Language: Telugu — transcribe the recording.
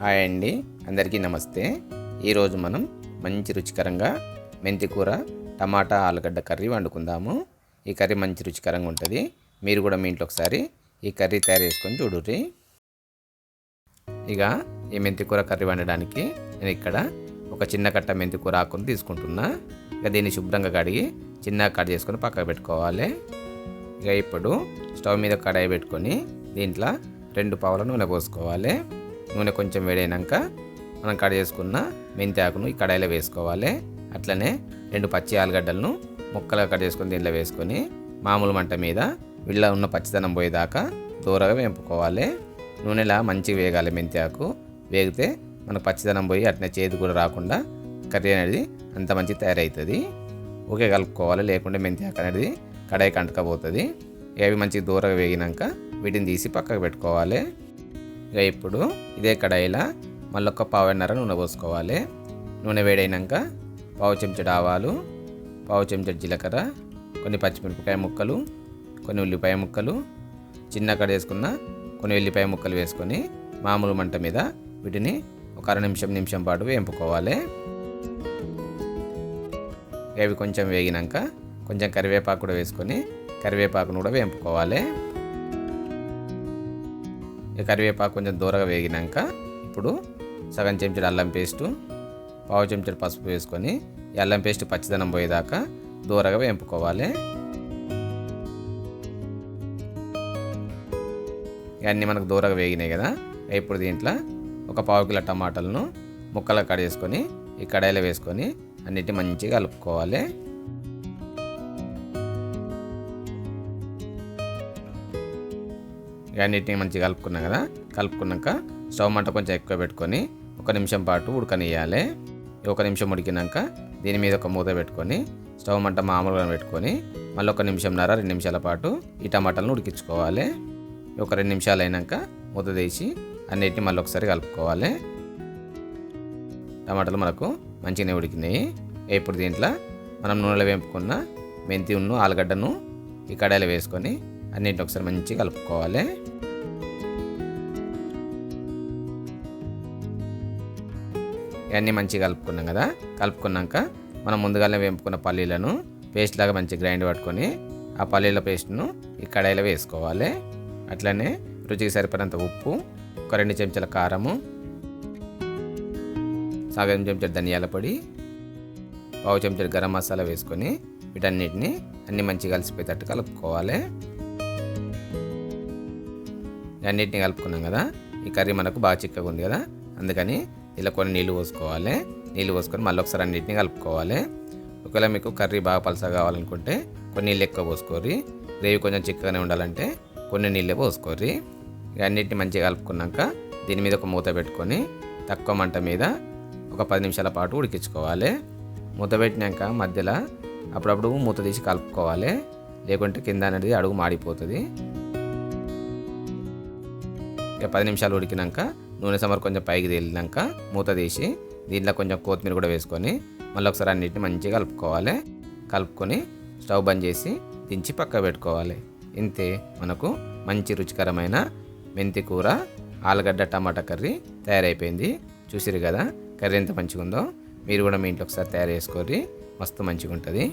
హాయ్ అండి. అందరికీ నమస్తే. ఈరోజు మనం మంచి రుచికరంగా మెంతికూర టమాటా ఆలుగడ్డ కర్రీ వండుకుందాము. ఈ కర్రీ మంచి రుచికరంగా ఉంటుంది. మీరు కూడా మీ ఇంట్లో ఒకసారి ఈ కర్రీ తయారు చేసుకొని చూడుర్రి. ఇక ఈ మెంతికూర కర్రీ వండడానికి నేను ఇక్కడ ఒక చిన్న కట్ట మెంతి కూర తీసుకుంటున్నా. ఇక దీన్ని శుభ్రంగా కడిగి చిన్నగా కట్ చేసుకొని పక్కకు పెట్టుకోవాలి. ఇక ఇప్పుడు స్టవ్ మీద కడాయి పెట్టుకొని దీంట్లో రెండు పావుల నూనె పోసుకోవాలి. నూనె కొంచెం వేడైనాక మనం కట్ చేసుకున్న మెంతి ఆకును ఈ కడాయిలో వేసుకోవాలి. అట్లనే రెండు పచ్చి ఆలుగడ్డలను ముక్కలుగా కట్ చేసుకొని దీంట్లో వేసుకొని మామూలు మంట మీద వీళ్ళ ఉన్న పచ్చిదనం పోయేదాకా దూరగా వేపుకోవాలి. నూనెలా మంచిగా వేగాలి మెంతి ఆకు వేగితే మనకు పచ్చిదనం పోయి అట్నే చేతి కూడా రాకుండా కర్రీ అనేది అంత మంచి తయారవుతుంది. ఒకే కలుపుకోవాలి లేకుంటే మెంతి ఆకు అనేది కడాయికి కంటకపోతుంది అవి మంచిగా దూరగా వేగినాక వీటిని తీసి పక్కకు పెట్టుకోవాలి. ఇక ఇప్పుడు ఇదే కడాయిలో మళ్ళీ ఒక పావున్నర నూనె పోసుకోవాలి. నూనె వేడైనాక పావు చెంచడు ఆవాలు పావు చెంచడు జీలకర్ర కొన్ని పచ్చిమిరపకాయ ముక్కలు కొన్ని ఉల్లిపాయ ముక్కలు చిన్న కడ వేసుకున్న కొన్ని ఉల్లిపాయ ముక్కలు వేసుకొని మామూలు మంట మీద వీటిని ఒక అర నిమిషం నిమిషం పాటు వేంపుకోవాలి. అవి కొంచెం వేగినాక కొంచెం కరివేపాకు కూడా వేసుకొని కరివేపాకును కూడా వేంపుకోవాలి. ఈ కరివేపాకు కొంచెం దూరగా వేగినాక ఇప్పుడు సగం చెంచుడు అల్లం పేస్టు పావు చెంచుడు పసుపు వేసుకొని ఈ అల్లం పేస్ట్ పచ్చిదనం పోయేదాకా దూరగా వేంపుకోవాలి. ఇవన్నీ మనకు దూరగా వేగినాయి కదా ఇప్పుడు దీంట్లో ఒక పావు కిలో టమాటాలను ముక్కలు కట్ చేసుకొని ఈ కడాయిలో వేసుకొని అన్నిటి మంచిగా కలుపుకోవాలి. అన్నిటిని మంచిగా కలుపుకున్నాం కదా? కలుపుకున్నాక స్టవ్ మంట కొంచెం ఎక్కువ పెట్టుకొని ఒక నిమిషం పాటు ఉడకనియాలి ఒక నిమిషం ఉడికినాక దీని మీద ఒక మూత పెట్టుకొని స్టవ్ మంట మామూలుగా పెట్టుకొని మళ్ళీ ఒక నిమిషంన్నర రెండు నిమిషాల పాటు ఈ టమాటాలను ఉడికించుకోవాలి. ఒక రెండు నిమిషాలు అయినాక మూత తీసి అన్నిటిని మళ్ళీ ఒకసారి కలుపుకోవాలి. టమాటాలు మనకు మంచిగానే ఉడికినాయి. ఇప్పుడు దీంట్లో మనం నూనెలో వేపుకున్న మెంతి ఉన్ను ఆలుగడ్డను ఈ కడాయిలో వేసుకొని అన్నింటిని ఒకసారి మంచిగా కలుపుకోవాలి. ఇవన్నీ మంచిగా కలుపుకున్నాం కదా. కలుపుకున్నాక మనం ముందుగానే వేపుకున్న పల్లీలను పేస్ట్ లాగా మంచిగా గ్రైండ్ పట్టుకొని ఆ పల్లీల పేస్ట్ను ఈ కడాయిలో వేసుకోవాలి. అట్లనే రుచికి సరిపడినంత ఉప్పు ఒక రెండు చెంచాల కారము సగం చెంచాడు ధనియాల పొడి పావు చెంచాడు గరం మసాలా వేసుకొని వీటన్నిటిని అన్ని మంచిగా కలిసిపోయేటట్టు కలుపుకోవాలి. అన్నిటిని కలుపుకున్నాం కదా. ఈ కర్రీ మనకు బాగా చిక్కగా ఉంది కదా. అందుకని ఇలా కొన్ని నీళ్ళు పోసుకోవాలి. నీళ్ళు పోసుకొని మళ్ళీ ఒకసారి అన్నిటిని కలుపుకోవాలి. ఒకవేళ మీకు కర్రీ బాగా పలసగా కావాలనుకుంటే కొన్ని నీళ్ళు ఎక్కువ పోసుకోరి గ్రేవీ కొంచెం చిక్కగానే ఉండాలంటే కొన్ని నీళ్ళే పోసుకోరి ఇక అన్నిటిని మంచిగా కలుపుకున్నాక దీని మీద ఒక మూత పెట్టుకొని తక్కువ మంట మీద ఒక పది నిమిషాల పాటు ఉడికించుకోవాలి. మూత పెట్టినాక మధ్యలో అప్పుడప్పుడు మూత తీసి కలుపుకోవాలి. లేకుంటే కింద అనేది అడుగు మాడిపోతుంది. ఇక పది నిమిషాలు ఉడికినాక నూనె సమర్ కొంచెం పైకి తేలినాక మూత తీసి దీంట్లో కొంచెం కొత్తిమీర కూడా వేసుకొని మళ్ళీ ఒకసారి అన్నిటిని మంచిగా కలుపుకోవాలి. కలుపుకొని స్టవ్ బంద్ చేసి దించి పక్క పెట్టుకోవాలి. ఇంతే మనకు మంచి రుచికరమైన మెంతి కూర ఆలుగడ్డ టమాటా కర్రీ తయారైపోయింది. చూసిరు కదా కర్రీ ఎంత మంచిగా ఉందో మీరు కూడా మీ ఇంట్లో ఒకసారి తయారు చేసుకోర్రి మస్తు మంచిగా ఉంటుంది